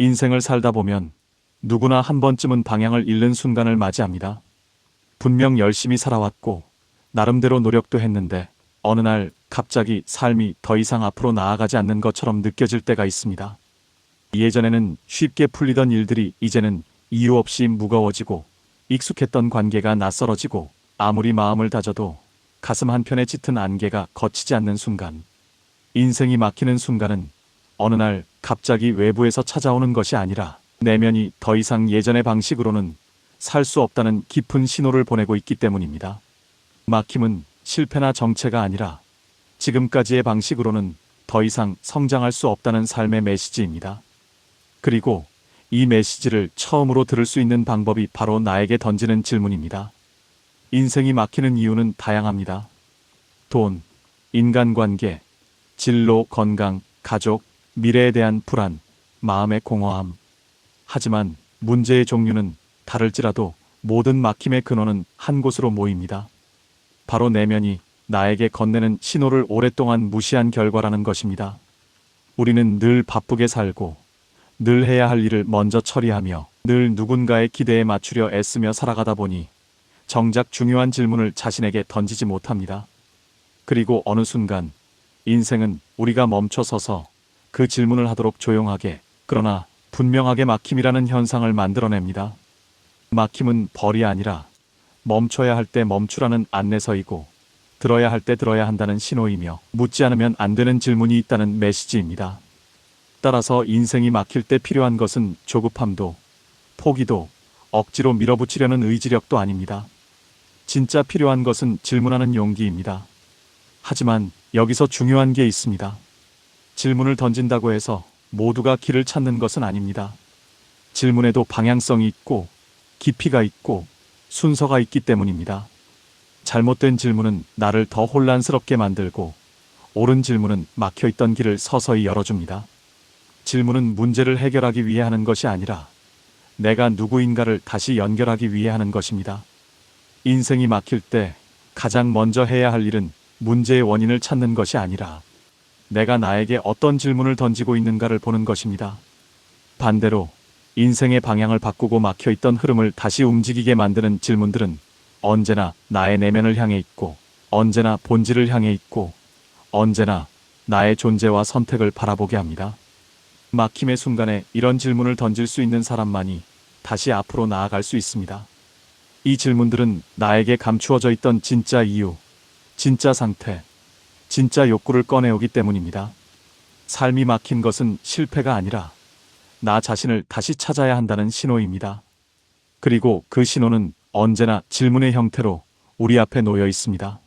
인생을 살다 보면 누구나 한 번쯤은 방향을 잃는 순간을 맞이합니다. 분명 열심히 살아왔고 나름대로 노력도 했는데 어느 날 갑자기 삶이 더 이상 앞으로 나아가지 않는 것처럼 느껴질 때가 있습니다. 예전에는 쉽게 풀리던 일들이 이제는 이유 없이 무거워지고 익숙했던 관계가 낯설어지고 아무리 마음을 다져도 가슴 한편에 짙은 안개가 거치지 않는 순간 인생이 막히는 순간은 어느 날 갑자기 외부에서 찾아오는 것이 아니라 내면이 더 이상 예전의 방식으로는 살 수 없다는 깊은 신호를 보내고 있기 때문입니다. 막힘은 실패나 정체가 아니라 지금까지의 방식으로는 더 이상 성장할 수 없다는 삶의 메시지입니다. 그리고 이 메시지를 처음으로 들을 수 있는 방법이 바로 나에게 던지는 질문입니다. 인생이 막히는 이유는 다양합니다. 돈, 인간관계, 진로, 건강, 가족, 미래에 대한 불안, 마음의 공허함. 하지만 문제의 종류는 다를지라도 모든 막힘의 근원은 한 곳으로 모입니다. 바로 내면이 나에게 건네는 신호를 오랫동안 무시한 결과라는 것입니다. 우리는 늘 바쁘게 살고 늘 해야 할 일을 먼저 처리하며 늘 누군가의 기대에 맞추려 애쓰며 살아가다 보니 정작 중요한 질문을 자신에게 던지지 못합니다. 그리고 어느 순간 인생은 우리가 멈춰서서 그 질문을 하도록 조용하게 그러나 분명하게 막힘이라는 현상을 만들어냅니다. 막힘은 벌이 아니라 멈춰야 할 때 멈추라는 안내서이고 들어야 할 때 들어야 한다는 신호이며 묻지 않으면 안 되는 질문이 있다는 메시지입니다. 따라서 인생이 막힐 때 필요한 것은 조급함도 포기도 억지로 밀어붙이려는 의지력도 아닙니다. 진짜 필요한 것은 질문하는 용기입니다. 하지만 여기서 중요한 게 있습니다. 질문을 던진다고 해서 모두가 길을 찾는 것은 아닙니다. 질문에도 방향성이 있고 깊이가 있고 순서가 있기 때문입니다. 잘못된 질문은 나를 더 혼란스럽게 만들고 옳은 질문은 막혀 있던 길을 서서히 열어줍니다. 질문은 문제를 해결하기 위해 하는 것이 아니라 내가 누구인가를 다시 연결하기 위해 하는 것입니다. 인생이 막힐 때 가장 먼저 해야 할 일은 문제의 원인을 찾는 것이 아니라 내가 나에게 어떤 질문을 던지고 있는가를 보는 것입니다. 반대로 인생의 방향을 바꾸고 막혀 있던 흐름을 다시 움직이게 만드는 질문들은 언제나 나의 내면을 향해 있고 언제나 본질을 향해 있고 언제나 나의 존재와 선택을 바라보게 합니다. 막힘의 순간에 이런 질문을 던질 수 있는 사람만이 다시 앞으로 나아갈 수 있습니다. 이 질문들은 나에게 감추어져 있던 진짜 이유, 진짜 상태, 진짜 욕구를 꺼내오기 때문입니다. 삶이 막힌 것은 실패가 아니라 나 자신을 다시 찾아야 한다는 신호입니다. 그리고 그 신호는 언제나 질문의 형태로 우리 앞에 놓여 있습니다.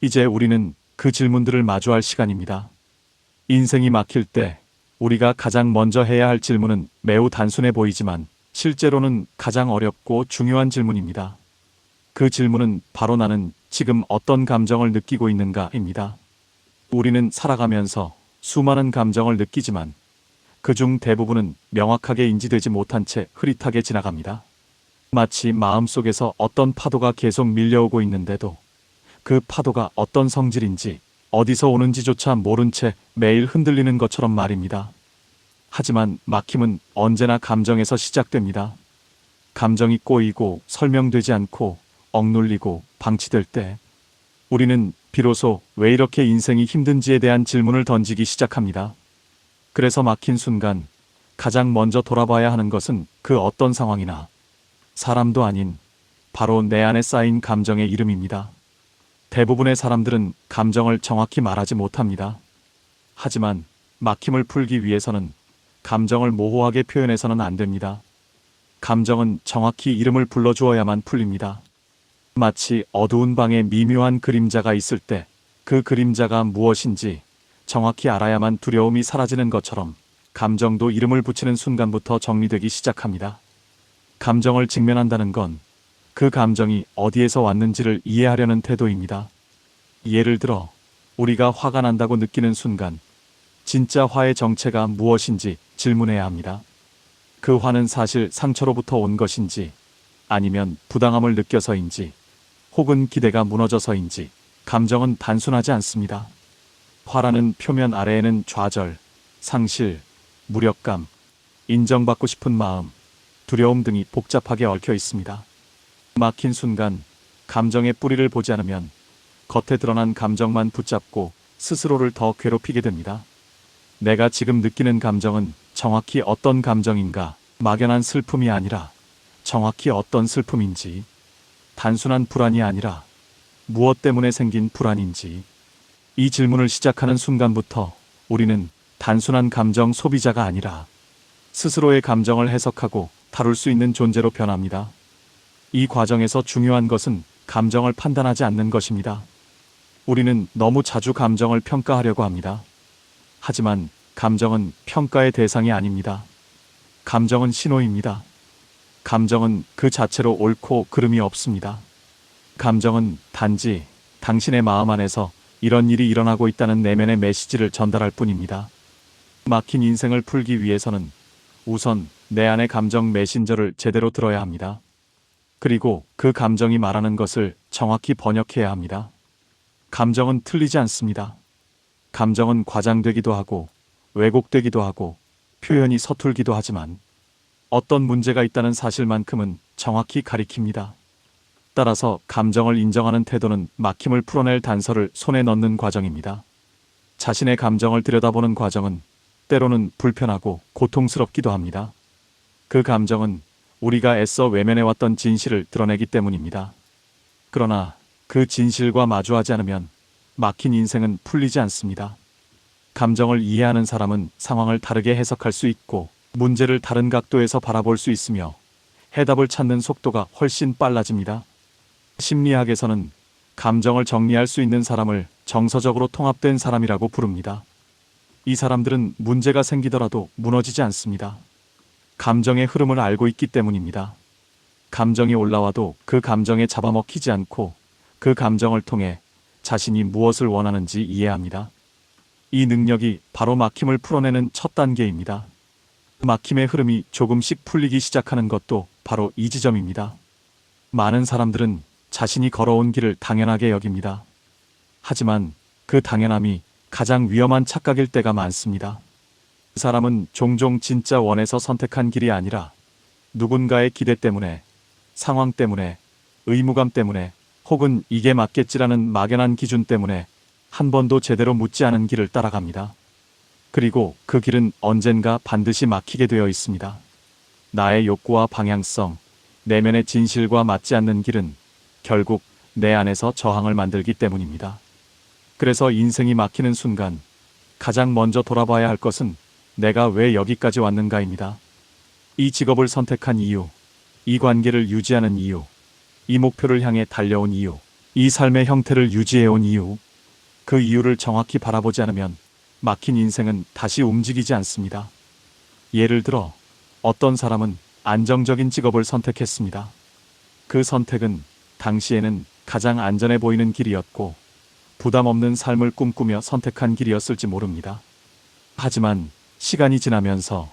이제 우리는 그 질문들을 마주할 시간입니다. 인생이 막힐 때 우리가 가장 먼저 해야 할 질문은 매우 단순해 보이지만 실제로는 가장 어렵고 중요한 질문입니다. 그 질문은 바로 나는 지금 어떤 감정을 느끼고 있는가입니다. 우리는 살아가면서 수많은 감정을 느끼지만 그중 대부분은 명확하게 인지되지 못한 채 흐릿하게 지나갑니다. 마치 마음속에서 어떤 파도가 계속 밀려오고 있는데도 그 파도가 어떤 성질인지 어디서 오는지조차 모른 채 매일 흔들리는 것처럼 말입니다. 하지만 막힘은 언제나 감정에서 시작됩니다. 감정이 꼬이고 설명되지 않고 억눌리고 방치될 때 우리는 비로소 왜 이렇게 인생이 힘든지에 대한 질문을 던지기 시작합니다. 그래서 막힌 순간 가장 먼저 돌아봐야 하는 것은 그 어떤 상황이나 사람도 아닌 바로 내 안에 쌓인 감정의 이름입니다. 대부분의 사람들은 감정을 정확히 말하지 못합니다. 하지만 막힘을 풀기 위해서는 감정을 모호하게 표현해서는 안 됩니다. 감정은 정확히 이름을 불러주어야만 풀립니다. 마치 어두운 방에 미묘한 그림자가 있을 때 그 그림자가 무엇인지 정확히 알아야만 두려움이 사라지는 것처럼 감정도 이름을 붙이는 순간부터 정리되기 시작합니다. 감정을 직면한다는 건 그 감정이 어디에서 왔는지를 이해하려는 태도입니다. 예를 들어, 우리가 화가 난다고 느끼는 순간, 진짜 화의 정체가 무엇인지 질문해야 합니다. 그 화는 사실 상처로부터 온 것인지, 아니면 부당함을 느껴서인지, 혹은 기대가 무너져서인지, 감정은 단순하지 않습니다. 화라는 표면 아래에는 좌절, 상실, 무력감, 인정받고 싶은 마음, 두려움 등이 복잡하게 얽혀 있습니다. 막힌 순간 감정의 뿌리를 보지 않으면 겉에 드러난 감정만 붙잡고 스스로를 더 괴롭히게 됩니다. 내가 지금 느끼는 감정은 정확히 어떤 감정인가 막연한 슬픔이 아니라 정확히 어떤 슬픔인지 단순한 불안이 아니라 무엇 때문에 생긴 불안인지 이 질문을 시작하는 순간부터 우리는 단순한 감정 소비자가 아니라 스스로의 감정을 해석하고 다룰 수 있는 존재로 변합니다. 이 과정에서 중요한 것은 감정을 판단하지 않는 것입니다. 우리는 너무 자주 감정을 평가하려고 합니다. 하지만 감정은 평가의 대상이 아닙니다. 감정은 신호입니다. 감정은 그 자체로 옳고 그름이 없습니다. 감정은 단지 당신의 마음 안에서 이런 일이 일어나고 있다는 내면의 메시지를 전달할 뿐입니다. 막힌 인생을 풀기 위해서는 우선 내 안의 감정 메신저를 제대로 들어야 합니다. 그리고 그 감정이 말하는 것을 정확히 번역해야 합니다. 감정은 틀리지 않습니다. 감정은 과장되기도 하고 왜곡되기도 하고 표현이 서툴기도 하지만 어떤 문제가 있다는 사실만큼은 정확히 가리킵니다. 따라서 감정을 인정하는 태도는 막힘을 풀어낼 단서를 손에 넣는 과정입니다. 자신의 감정을 들여다보는 과정은 때로는 불편하고 고통스럽기도 합니다. 그 감정은 우리가 애써 외면해왔던 진실을 드러내기 때문입니다. 그러나 그 진실과 마주하지 않으면 막힌 인생은 풀리지 않습니다. 감정을 이해하는 사람은 상황을 다르게 해석할 수 있고 문제를 다른 각도에서 바라볼 수 있으며 해답을 찾는 속도가 훨씬 빨라집니다. 심리학에서는 감정을 정리할 수 있는 사람을 정서적으로 통합된 사람이라고 부릅니다. 이 사람들은 문제가 생기더라도 무너지지 않습니다. 감정의 흐름을 알고 있기 때문입니다. 감정이 올라와도 그 감정에 잡아먹히지 않고 그 감정을 통해 자신이 무엇을 원하는지 이해합니다. 이 능력이 바로 막힘을 풀어내는 첫 단계입니다. 막힘의 흐름이 조금씩 풀리기 시작하는 것도 바로 이 지점입니다. 많은 사람들은 자신이 걸어온 길을 당연하게 여깁니다. 하지만 그 당연함이 가장 위험한 착각일 때가 많습니다. 그 사람은 종종 진짜 원해서 선택한 길이 아니라 누군가의 기대 때문에, 상황 때문에, 의무감 때문에, 혹은 이게 맞겠지라는 막연한 기준 때문에 한 번도 제대로 묻지 않은 길을 따라갑니다. 그리고 그 길은 언젠가 반드시 막히게 되어 있습니다. 나의 욕구와 방향성, 내면의 진실과 맞지 않는 길은 결국 내 안에서 저항을 만들기 때문입니다. 그래서 인생이 막히는 순간 가장 먼저 돌아봐야 할 것은 내가 왜 여기까지 왔는가입니다. 이 직업을 선택한 이유, 이 관계를 유지하는 이유, 이 목표를 향해 달려온 이유, 이 삶의 형태를 유지해온 이유, 그 이유를 정확히 바라보지 않으면 막힌 인생은 다시 움직이지 않습니다. 예를 들어 어떤 사람은 안정적인 직업을 선택했습니다. 그 선택은 당시에는 가장 안전해 보이는 길이었고 부담 없는 삶을 꿈꾸며 선택한 길이었을지 모릅니다. 하지만 시간이 지나면서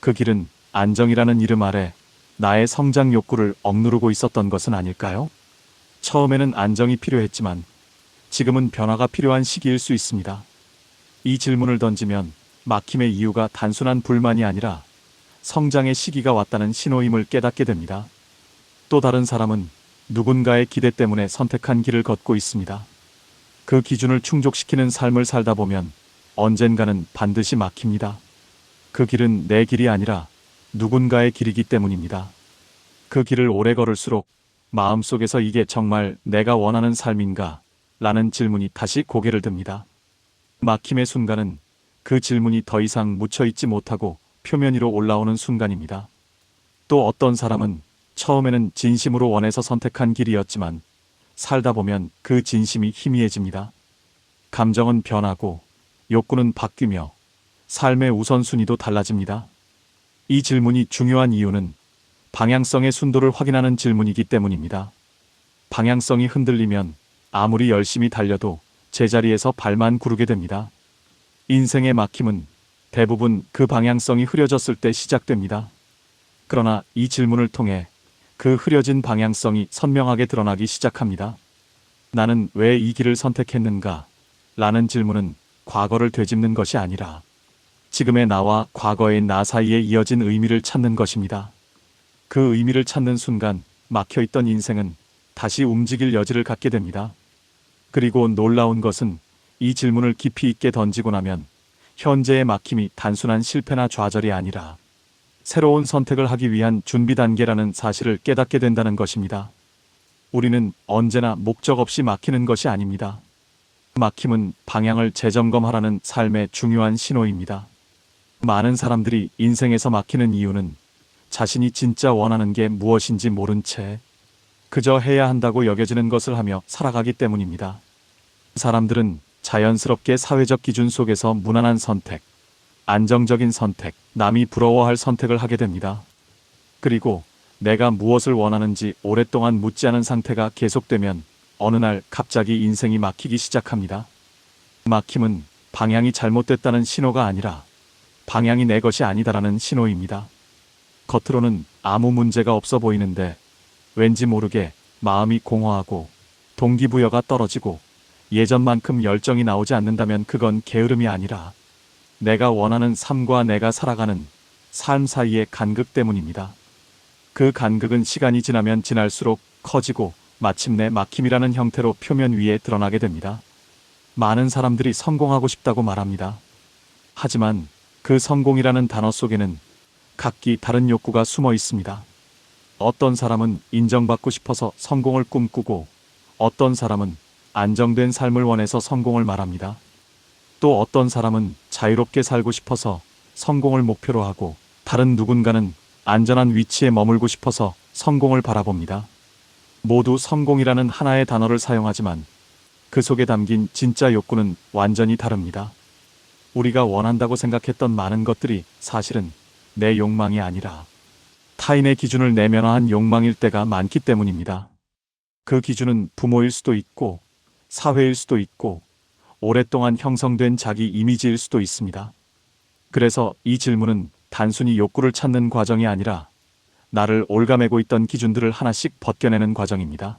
그 길은 안정이라는 이름 아래 나의 성장 욕구를 억누르고 있었던 것은 아닐까요? 처음에는 안정이 필요했지만 지금은 변화가 필요한 시기일 수 있습니다. 이 질문을 던지면 막힘의 이유가 단순한 불만이 아니라 성장의 시기가 왔다는 신호임을 깨닫게 됩니다. 또 다른 사람은 누군가의 기대 때문에 선택한 길을 걷고 있습니다. 그 기준을 충족시키는 삶을 살다 보면 언젠가는 반드시 막힙니다. 그 길은 내 길이 아니라 누군가의 길이기 때문입니다. 그 길을 오래 걸을수록 마음속에서 이게 정말 내가 원하는 삶인가? 라는 질문이 다시 고개를 듭니다. 막힘의 순간은 그 질문이 더 이상 묻혀있지 못하고 표면 위로 올라오는 순간입니다. 또 어떤 사람은 처음에는 진심으로 원해서 선택한 길이었지만 살다 보면 그 진심이 희미해집니다. 감정은 변하고 욕구는 바뀌며 삶의 우선순위도 달라집니다. 이 질문이 중요한 이유는 방향성의 순도를 확인하는 질문이기 때문입니다. 방향성이 흔들리면 아무리 열심히 달려도 제자리에서 발만 구르게 됩니다. 인생의 막힘은 대부분 그 방향성이 흐려졌을 때 시작됩니다. 그러나 이 질문을 통해 그 흐려진 방향성이 선명하게 드러나기 시작합니다. 나는 왜 이 길을 선택했는가? 라는 질문은 과거를 되짚는 것이 아니라 지금의 나와 과거의 나 사이에 이어진 의미를 찾는 것입니다. 그 의미를 찾는 순간 막혀 있던 인생은 다시 움직일 여지를 갖게 됩니다. 그리고 놀라운 것은 이 질문을 깊이 있게 던지고 나면 현재의 막힘이 단순한 실패나 좌절이 아니라 새로운 선택을 하기 위한 준비 단계라는 사실을 깨닫게 된다는 것입니다. 우리는 언제나 목적 없이 막히는 것이 아닙니다. 막힘은 방향을 재점검하라는 삶의 중요한 신호입니다. 많은 사람들이 인생에서 막히는 이유는 자신이 진짜 원하는 게 무엇인지 모른 채 그저 해야 한다고 여겨지는 것을 하며 살아가기 때문입니다. 사람들은 자연스럽게 사회적 기준 속에서 무난한 선택, 안정적인 선택, 남이 부러워할 선택을 하게 됩니다. 그리고 내가 무엇을 원하는지 오랫동안 묻지 않은 상태가 계속되면 어느 날 갑자기 인생이 막히기 시작합니다. 막힘은 방향이 잘못됐다는 신호가 아니라 방향이 내 것이 아니다라는 신호입니다. 겉으로는 아무 문제가 없어 보이는데 왠지 모르게 마음이 공허하고 동기부여가 떨어지고 예전만큼 열정이 나오지 않는다면 그건 게으름이 아니라 내가 원하는 삶과 내가 살아가는 삶 사이의 간극 때문입니다. 그 간극은 시간이 지나면 지날수록 커지고 마침내 막힘이라는 형태로 표면 위에 드러나게 됩니다. 많은 사람들이 성공하고 싶다고 말합니다. 하지만 그 성공이라는 단어 속에는 각기 다른 욕구가 숨어 있습니다. 어떤 사람은 인정받고 싶어서 성공을 꿈꾸고 어떤 사람은 안정된 삶을 원해서 성공을 말합니다. 또 어떤 사람은 자유롭게 살고 싶어서 성공을 목표로 하고 다른 누군가는 안전한 위치에 머물고 싶어서 성공을 바라봅니다. 모두 성공이라는 하나의 단어를 사용하지만 그 속에 담긴 진짜 욕구는 완전히 다릅니다. 우리가 원한다고 생각했던 많은 것들이 사실은 내 욕망이 아니라 타인의 기준을 내면화한 욕망일 때가 많기 때문입니다. 그 기준은 부모일 수도 있고 사회일 수도 있고 오랫동안 형성된 자기 이미지일 수도 있습니다. 그래서 이 질문은 단순히 욕구를 찾는 과정이 아니라 나를 올가매고 있던 기준들을 하나씩 벗겨내는 과정입니다.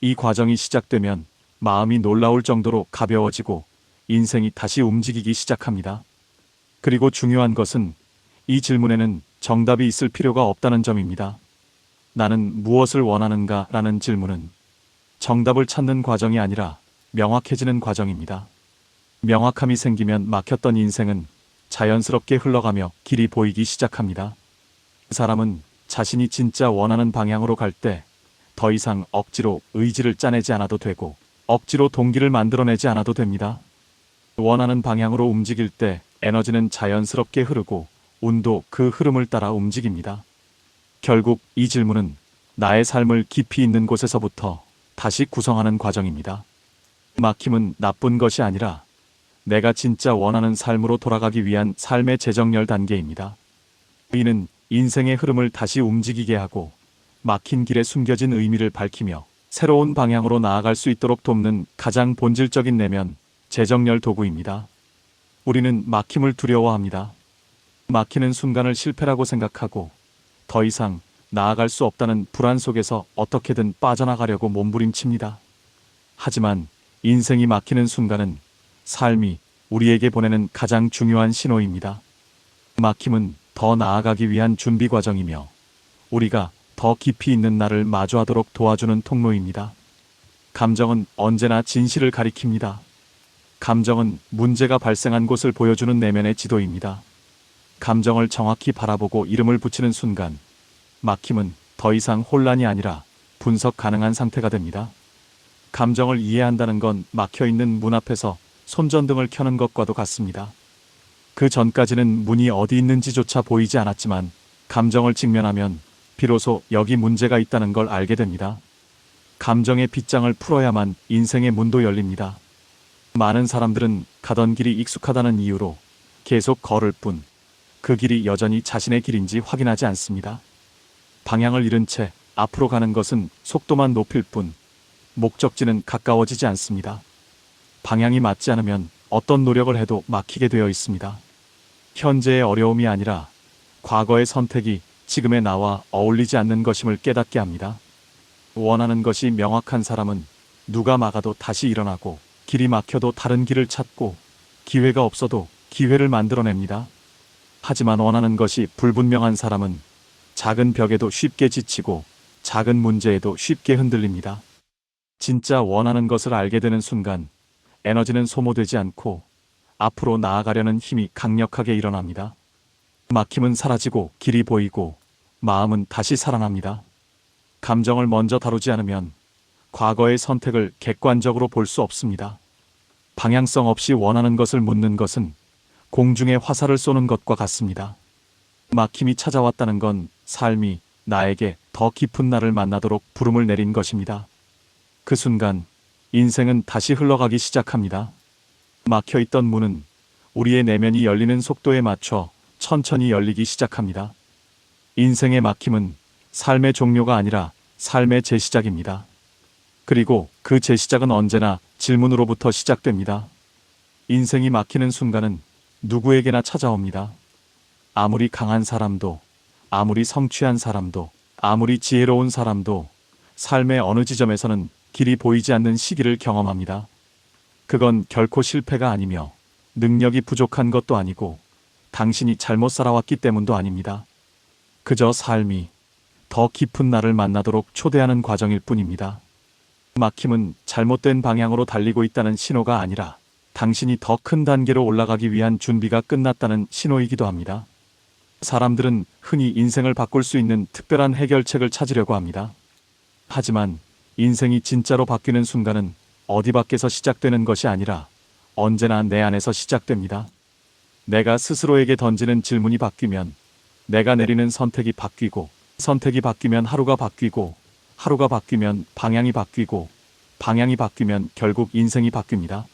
이 과정이 시작되면 마음이 놀라울 정도로 가벼워지고 인생이 다시 움직이기 시작합니다. 그리고 중요한 것은 이 질문에는 정답이 있을 필요가 없다는 점입니다. 나는 무엇을 원하는가? 라는 질문은 정답을 찾는 과정이 아니라 명확해지는 과정입니다. 명확함이 생기면 막혔던 인생은 자연스럽게 흘러가며 길이 보이기 시작합니다. 사람은 자신이 진짜 원하는 방향으로 갈 때 더 이상 억지로 의지를 짜내지 않아도 되고 억지로 동기를 만들어내지 않아도 됩니다. 원하는 방향으로 움직일 때 에너지는 자연스럽게 흐르고 운도 그 흐름을 따라 움직입니다. 결국 이 질문은 나의 삶을 깊이 있는 곳에서부터 다시 구성하는 과정입니다. 막힘은 나쁜 것이 아니라 내가 진짜 원하는 삶으로 돌아가기 위한 삶의 재정렬 단계입니다. 이는 인생의 흐름을 다시 움직이게 하고 막힌 길에 숨겨진 의미를 밝히며 새로운 방향으로 나아갈 수 있도록 돕는 가장 본질적인 내면 재정렬 도구입니다. 우리는 막힘을 두려워합니다. 막히는 순간을 실패라고 생각하고 더 이상 나아갈 수 없다는 불안 속에서 어떻게든 빠져나가려고 몸부림칩니다. 하지만 인생이 막히는 순간은 삶이 우리에게 보내는 가장 중요한 신호입니다. 막힘은 더 나아가기 위한 준비 과정이며 우리가 더 깊이 있는 나를 마주하도록 도와주는 통로입니다. 감정은 언제나 진실을 가리킵니다. 감정은 문제가 발생한 곳을 보여주는 내면의 지도입니다. 감정을 정확히 바라보고 이름을 붙이는 순간 막힘은 더 이상 혼란이 아니라 분석 가능한 상태가 됩니다. 감정을 이해한다는 건 막혀 있는 문 앞에서 손전등을 켜는 것과도 같습니다. 그 전까지는 문이 어디 있는지조차 보이지 않았지만 감정을 직면하면 비로소 여기 문제가 있다는 걸 알게 됩니다. 감정의 빗장을 풀어야만 인생의 문도 열립니다. 많은 사람들은 가던 길이 익숙하다는 이유로 계속 걸을 뿐 그 길이 여전히 자신의 길인지 확인하지 않습니다. 방향을 잃은 채 앞으로 가는 것은 속도만 높일 뿐 목적지는 가까워지지 않습니다. 방향이 맞지 않으면 어떤 노력을 해도 막히게 되어 있습니다. 현재의 어려움이 아니라 과거의 선택이 지금의 나와 어울리지 않는 것임을 깨닫게 합니다. 원하는 것이 명확한 사람은 누가 막아도 다시 일어나고 길이 막혀도 다른 길을 찾고 기회가 없어도 기회를 만들어냅니다. 하지만 원하는 것이 불분명한 사람은 작은 벽에도 쉽게 지치고 작은 문제에도 쉽게 흔들립니다. 진짜 원하는 것을 알게 되는 순간 에너지는 소모되지 않고 앞으로 나아가려는 힘이 강력하게 일어납니다. 막힘은 사라지고 길이 보이고 마음은 다시 살아납니다. 감정을 먼저 다루지 않으면 과거의 선택을 객관적으로 볼 수 없습니다. 방향성 없이 원하는 것을 묻는 것은 공중에 화살을 쏘는 것과 같습니다. 막힘이 찾아왔다는 건 삶이 나에게 더 깊은 나를 만나도록 부름을 내린 것입니다. 그 순간 인생은 다시 흘러가기 시작합니다. 막혀 있던 문은 우리의 내면이 열리는 속도에 맞춰 천천히 열리기 시작합니다. 인생의 막힘은 삶의 종료가 아니라 삶의 재시작입니다. 그리고 그 재시작은 언제나 질문으로부터 시작됩니다. 인생이 막히는 순간은 누구에게나 찾아옵니다. 아무리 강한 사람도, 아무리 성취한 사람도, 아무리 지혜로운 사람도 삶의 어느 지점에서는 길이 보이지 않는 시기를 경험합니다. 그건 결코 실패가 아니며 능력이 부족한 것도 아니고 당신이 잘못 살아왔기 때문도 아닙니다. 그저 삶이 더 깊은 나를 만나도록 초대하는 과정일 뿐입니다. 막힘은 잘못된 방향으로 달리고 있다는 신호가 아니라 당신이 더 큰 단계로 올라가기 위한 준비가 끝났다는 신호이기도 합니다. 사람들은 흔히 인생을 바꿀 수 있는 특별한 해결책을 찾으려고 합니다. 하지만 인생이 진짜로 바뀌는 순간은 어디 밖에서 시작되는 것이 아니라 언제나 내 안에서 시작됩니다. 내가 스스로에게 던지는 질문이 바뀌면 내가 내리는 선택이 바뀌고 선택이 바뀌면 하루가 바뀌고 하루가 바뀌면 방향이 바뀌고 방향이 바뀌면 결국 인생이 바뀝니다.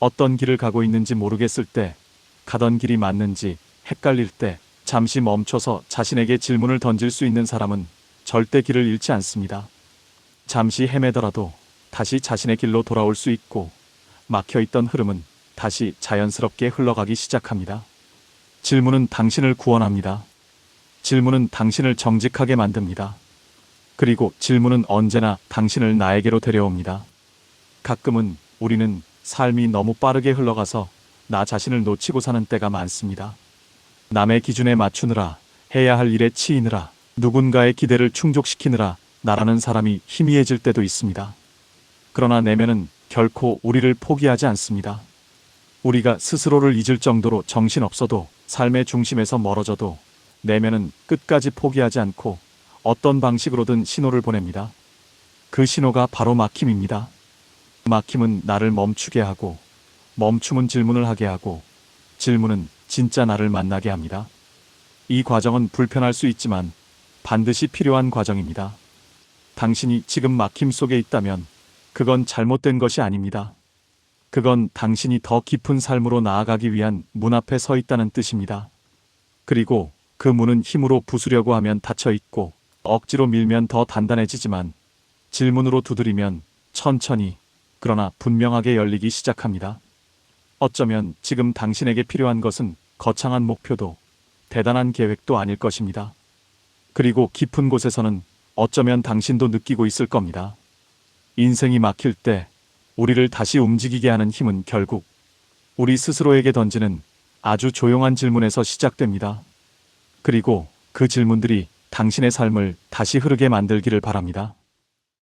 어떤 길을 가고 있는지 모르겠을 때 가던 길이 맞는지 헷갈릴 때 잠시 멈춰서 자신에게 질문을 던질 수 있는 사람은 절대 길을 잃지 않습니다. 잠시 헤매더라도 다시 자신의 길로 돌아올 수 있고 막혀 있던 흐름은 다시 자연스럽게 흘러가기 시작합니다. 질문은 당신을 구원합니다. 질문은 당신을 정직하게 만듭니다. 그리고 질문은 언제나 당신을 나에게로 데려옵니다. 가끔은 우리는 삶이 너무 빠르게 흘러가서 나 자신을 놓치고 사는 때가 많습니다. 남의 기준에 맞추느라 해야 할 일에 치이느라 누군가의 기대를 충족시키느라 나라는 사람이 희미해질 때도 있습니다. 그러나 내면은 결코 우리를 포기하지 않습니다. 우리가 스스로를 잊을 정도로 정신없어도 삶의 중심에서 멀어져도 내면은 끝까지 포기하지 않고 어떤 방식으로든 신호를 보냅니다. 그 신호가 바로 막힘입니다. 막힘은 나를 멈추게 하고 멈춤은 질문을 하게 하고 질문은 진짜 나를 만나게 합니다. 이 과정은 불편할 수 있지만 반드시 필요한 과정입니다. 당신이 지금 막힘 속에 있다면 그건 잘못된 것이 아닙니다. 그건 당신이 더 깊은 삶으로 나아가기 위한 문 앞에 서 있다는 뜻입니다. 그리고 그 문은 힘으로 부수려고 하면 닫혀 있고 억지로 밀면 더 단단해지지만 질문으로 두드리면 천천히 그러나 분명하게 열리기 시작합니다. 어쩌면 지금 당신에게 필요한 것은 거창한 목표도 대단한 계획도 아닐 것입니다. 그리고 깊은 곳에서는 어쩌면 당신도 느끼고 있을 겁니다. 인생이 막힐 때 우리를 다시 움직이게 하는 힘은 결국 우리 스스로에게 던지는 아주 조용한 질문에서 시작됩니다. 그리고 그 질문들이 당신의 삶을 다시 흐르게 만들기를 바랍니다.